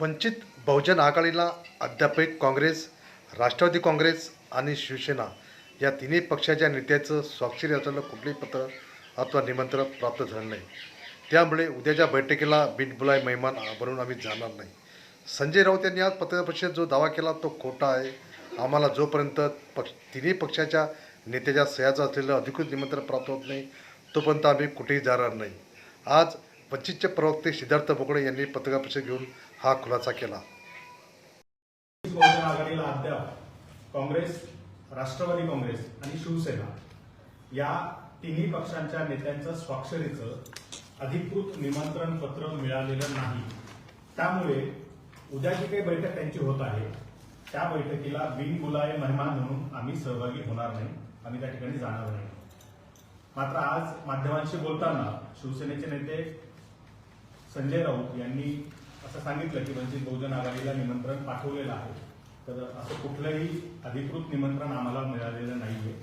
वंचित बहुजन आघाडीला अद्यापही काँग्रेस राष्ट्रवादी काँग्रेस आणि शिवसेना या तिन्ही पक्षाच्या नेत्याचं स्वाक्षरी असलेलं कुठलेही पत्र अथवा निमंत्रण प्राप्त झालं नाही. त्यामुळे उद्याच्या बैठकीला बिनबुलाय मेहमान बनवून आम्ही जाणार नाही. संजय राऊत यांनी आज पत्रकार जो दावा केला तो खोटा आहे. आम्हाला जोपर्यंत पक्ष तिन्ही पक्षाच्या नेत्याच्या सह्याचं असलेलं अधिकृत निमंत्रण प्राप्त होत नाही तोपर्यंत आम्ही कुठेही जाणार नाही. आज वंचितचे प्रवक्ते सिद्धार्थ बोकडे यांनी पत्रकार परिषद घेऊन हा खुलासा केला. आघाडीला अद्याप काँग्रेस राष्ट्रवादी काँग्रेस आणि शिवसेना या तिन्ही पक्षांच्या नेत्यांचं स्वाक्षरीचं अधिकृत निमंत्रण पत्र मिळालेलं नाही. त्यामुळे उद्या जी काही बैठक त्यांची होत आहे त्या बैठकीला बिनबुलाये मेहमान म्हणून आम्ही सहभागी होणार नाही आम्ही त्या ठिकाणी जाणार नाही. मात्र आज माध्यमांशी बोलताना शिवसेनेचे नेते संजय राऊत यांनी असं सांगितलं की वंचित बहुजन आघाडीला निमंत्रण पाठवलेलं आहे. तर असं कुठलंही अधिकृत निमंत्रण आम्हाला मिळालेलं नाहीये.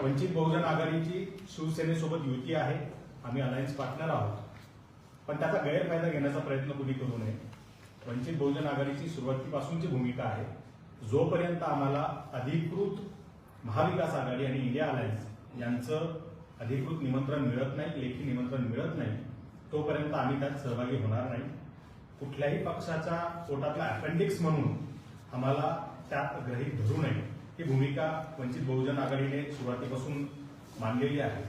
वंचित बहुजन आघाडीची शिवसेनेसोबत युती आहे. आम्ही अलायन्स पार्टनर आहोत. पण त्याचा गैरफायदा घेण्याचा प्रयत्न कुणी करू नये. वंचित बहुजन आघाडीची सुरुवातीपासूनची भूमिका आहे. जोपर्यंत आम्हाला अधिकृत महाविकास आघाडी आणि इंडिया अलायन्स यांचं अधिकृत निमंत्रण मिळत नाही लेखी निमंत्रण मिळत नाही तोपर्यंत आम्ही त्यात सहभागी होणार नाही. कुठल्याही पक्षाच्या पोटातला अपेंडिक्स म्हणून आम्हाला त्यात ग्रहित धरू नये. ही भूमिका वंचित बहुजन आघाडीने सुरुवातीपासून मांडलेली आहे.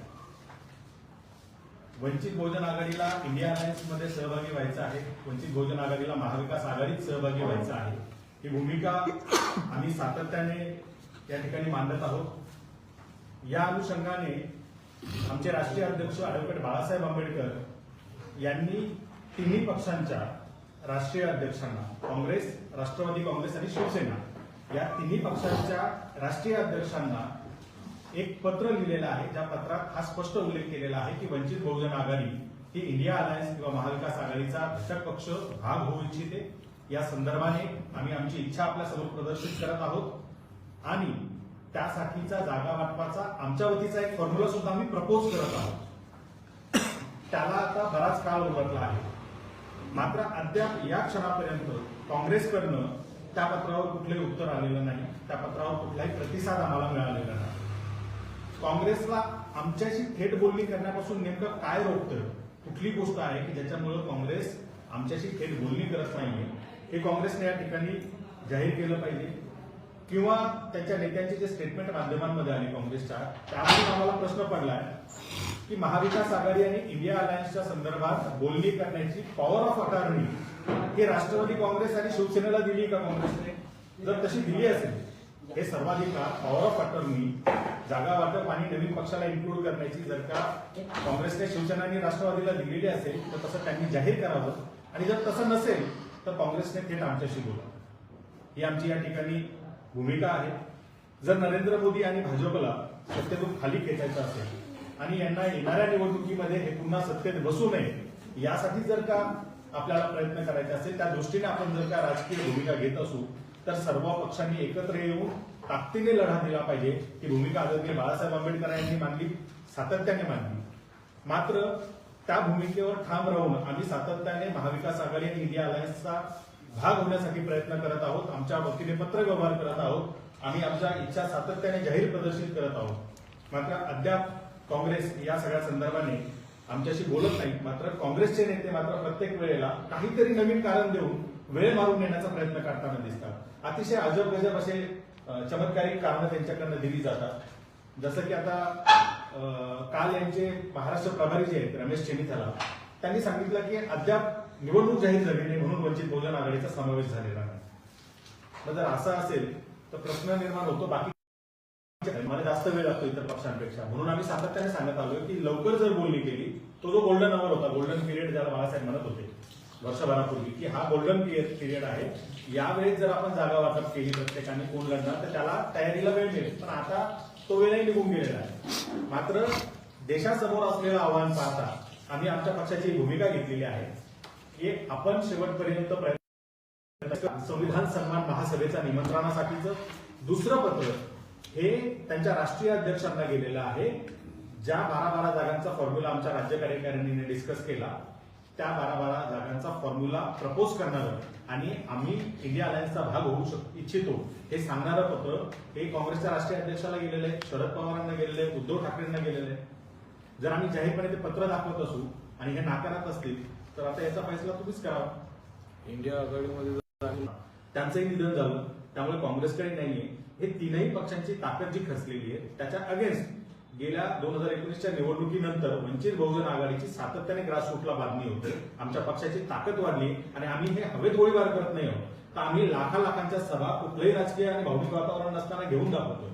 वंचित बहुजन आघाडीला इंडिया अलायन्समध्ये सहभागी व्हायचं आहे. वंचित बहुजन आघाडीला महाविकास आघाडीत सहभागी व्हायचं आहे. ही भूमिका आम्ही सातत्याने या ठिकाणी मांडत आहोत. या अनुषंगाने आमचे राष्ट्रीय अध्यक्ष ऍडव्होकेट बाळासाहेब आंबेडकर यांनी तिन्ही पक्षांच्या राष्ट्रीय अध्यक्षांना काँग्रेस राष्ट्रवादी काँग्रेस आणि शिवसेना या तिन्ही पक्षांच्या राष्ट्रीय अध्यक्षांना एक पत्र लिहिलेलं आहे. ज्या पत्रात हा स्पष्ट उल्लेख केलेला आहे की वंचित बहुजन आघाडी ही इंडिया अलायन्स किंवा महाविकास आघाडीचा घटक पक्ष भाग होऊ इच्छिते. या संदर्भाने आम्ही आमची इच्छा आपल्यासमोर प्रदर्शित करत आहोत. आणि त्यासाठीचा जागा वाटपाचा आमच्या वतीचा एक फॉर्म्युला सुद्धा आम्ही प्रपोज करत आहोत. त्याला आता बराच काळ उलटला आहे. मात्र अद्याप या क्षणापर्यंत काँग्रेसकडनं त्या पत्रावर कुठलंही उत्तर आलेलं नाही. त्या पत्रावर कुठलाही प्रतिसाद आम्हाला मिळालेला नाही. काँग्रेसला आमच्याशी थेट बोलणी करण्यापासून नेमकं काय रोखतं? कुठली गोष्ट आहे की ज्याच्यामुळे काँग्रेस आमच्याशी थेट बोलणी करत नाहीये? हे काँग्रेसने या ठिकाणी जाहीर केलं पाहिजे. किंवा त्याच्या नेत्यांचे जे स्टेटमेंट माध्यमांमध्ये आले काँग्रेसच्या त्यामधून आम्हाला प्रश्न पडलाय. की महाविकास आघाडी आणि इंडिया अलायन्सच्या संदर्भात बोलणी करण्याची पॉवर ऑफ अटॉर्नी हे राष्ट्रवादी काँग्रेस आणि शिवसेनेला दिली का काँग्रेसने? जर तशी दिली असेल हे सर्वाधिकार पॉवर ऑफ अटॉर्नी जागा वाटप आणि नवीन पक्षाला इन्क्लूड करण्याची जर का काँग्रेसने शिवसेना आणि राष्ट्रवादीला दिलेली असेल तर तसं त्यांनी जाहीर करावं. आणि जर तसं नसेल तर काँग्रेसने थेट आमच्याशी बोला ही आमची या ठिकाणी भूमिका आहे. जर नरेंद्र मोदी आणि भाजपला सत्तेतून खाली खेचायचं असेल आणि यांना येणाऱ्या निवडणुकीमध्ये हे पुन्हा सत्तेत बसू नये यासाठी जर का आपल्याला प्रयत्न करायचे असेल त्या दृष्टीने आपण जर का राजकीय भूमिका घेत असू तर सर्व पक्षांनी एकत्र येऊन ताकदीने लढा दिला पाहिजे ही भूमिका आदरणीय बाळासाहेब आंबेडकर यांनी मांडली सातत्याने मांडली. मात्र त्या भूमिकेवर ठाम राहून आम्ही सातत्याने महाविकास आघाडी आणि इंडिया अलायन्सचा भाग होण्यासाठी प्रयत्न करत आहोत आमच्या वतीने पत्र व्यवहार करत आहोत आम्ही आमच्या इच्छा सातत्याने जाहीर प्रदर्शित करत आहोत. मात्र अद्याप काँग्रेस या सगळ्या संदर्भाने आमच्याशी बोलत नाही मात्र काँग्रेसचे नेते मात्र प्रत्येक वेळेला काहीतरी नवीन कारण देऊन वेळ मारून नेण्याचा प्रयत्न करताना दिसतात. अतिशय अजब गजब असे चमत्कारिक कारणं त्यांच्याकडनं दिली जातात. जसं की आता काल यांचे महाराष्ट्र प्रभारी जे आहेत रमेश चेनिथला त्यांनी सांगितलं की अद्याप निवडणूक जाहीर झाली नाही म्हणून वंचित बहुजन आघाडीचा समावेश झालेला नाही. मग जर असं असेल तर प्रश्न निर्माण होतो बाकी मला जास्त वेळ लागतो इतर पक्षांपेक्षा. म्हणून आम्ही सातत्याने सांगत आलो की लवकर जर बोलणी केली तो जो गोल्डन अवर होता गोल्डन पिरियड ज्याला बाळासाहेब म्हणत होते वर्षभरापूर्वी की हा गोल्डन पिरियड आहे यावेळेस जर आपण जागा वाटप केली प्रत्येकाने कोण लढणार तर त्याला तयारीला वेळ मिळेल. पण आता तो वेळही निघून गेलेला आहे. मात्र देशासमोर असलेलं आव्हान पाहता आम्ही आमच्या पक्षाची भूमिका घेतलेली आहे की आपण शेवटपर्यंत प्रयत्न संविधान सन्मान महासभेच्या निमंत्रणासाठीचं दुसरं पत्र हे त्यांच्या राष्ट्रीय अध्यक्षांना गेलेलं आहे. ज्या बारा बारा जागांचा फॉर्म्युला आमच्या राज्य कार्यकारिणीने डिस्कस केला त्या बारा बारा जागांचा फॉर्म्युला प्रपोज करणार आणि आम्ही इंडिया अलायन्सचा भाग होऊ इच्छितो. हे सांगणारं पत्र हे काँग्रेसच्या राष्ट्रीय अध्यक्षाला गेलेलं आहे शरद पवारांना गेलेलं आहे उद्धव ठाकरेंना गेलेलं आहे. जर आम्ही जाहीरपणे ते पत्र दाखवत असू आणि हे नाकारत असतील तर आता याचा फैसला तुम्हीच करावा. इंडिया आघाडीमध्ये त्यांचंही निधन झालं त्यामुळे काँग्रेसकडे नाहीये. हे तीनही पक्षांची ताकद जी खचलेली आहे त्याच्या अगेन्स्ट गेल्या दोन हजार एकोणीसच्या निवडणुकीनंतर वंचित बहुजन आघाडीची सातत्याने ग्रासरूटला बातमी होते. आमच्या पक्षाची ताकद वाढली आणि आम्ही हे हवेत गोळीबार करत नाही आहोत. तर आम्ही लाखा लाखांच्या सभा कुठलंही राजकीय आणि भावनिक वातावरण नसताना घेऊन दाखवतोय.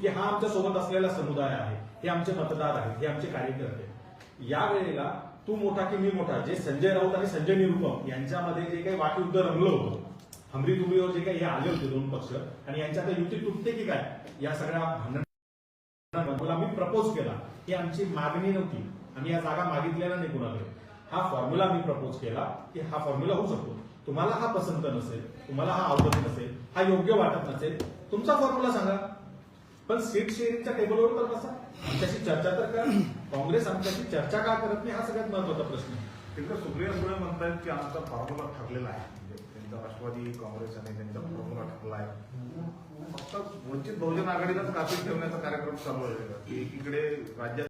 की हा आमच्यासोबत असलेला समुदाय आहे हे आमचे मतदार आहेत हे आमचे कार्यकर्ते या वेळेला तू मोठा की मी मोठा जे संजय राऊत आणि संजय निरुपम यांच्यामध्ये जे काही वाकयुद्ध रंगलं होतं हमरी दुबळीवर जे काही हे आले होते दोन पक्ष आणि यांच्या आता युती तुटते की काय? या सगळ्या भांडणाला मी प्रपोज केला. ही आमची मागणी नव्हती. आम्ही या जागा मागितलेल्या नाही कुणाकडे हा फॉर्म्युला मी प्रपोज केला की हा फॉर्म्युला होऊ शकतो. तुम्हाला हा पसंत नसेल तुम्हाला हा आवडत नसेल हा योग्य वाटत नसेल तुमचा फॉर्म्युला सांगा. पण सीट शेअरिंगच्या टेबलवर तर बसा. आमच्याशी चर्चा तर करा. काँग्रेस आमच्याशी चर्चा का करत नाही? हा सगळ्यात महत्त्वाचा प्रश्न आहे. तिकडे सुप्रिया सुळे म्हणतायत की आमचा फॉर्म्युला ठरलेला आहे. त्यांचा राष्ट्रवादी काँग्रेस आणि त्यांचा प्रमुख ठरला आहे. फक्त वंचित बहुजन आघाडीलाच कापीत ठेवण्याचा कार्यक्रम चालू आहे. की एकीकडे राज्यात